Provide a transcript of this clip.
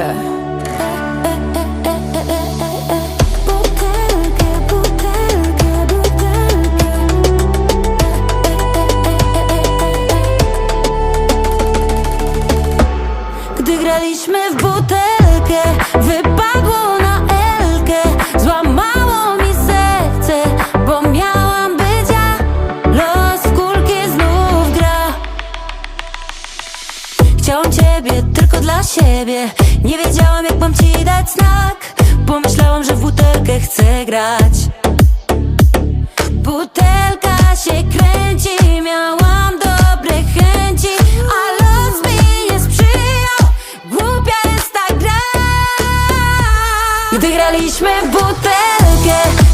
ciebie Gdy graliśmy w butelkę Chciałam ciebie tylko dla siebie. Nie wiedziałam jak mam ci dać znak. Pomyślałam, że w butelkę chcę grać. Butelka się kręci Miałam dobre chęci A los mi nie sprzyjał. Głupia jest ta gra. Gdy graliśmy w butelkę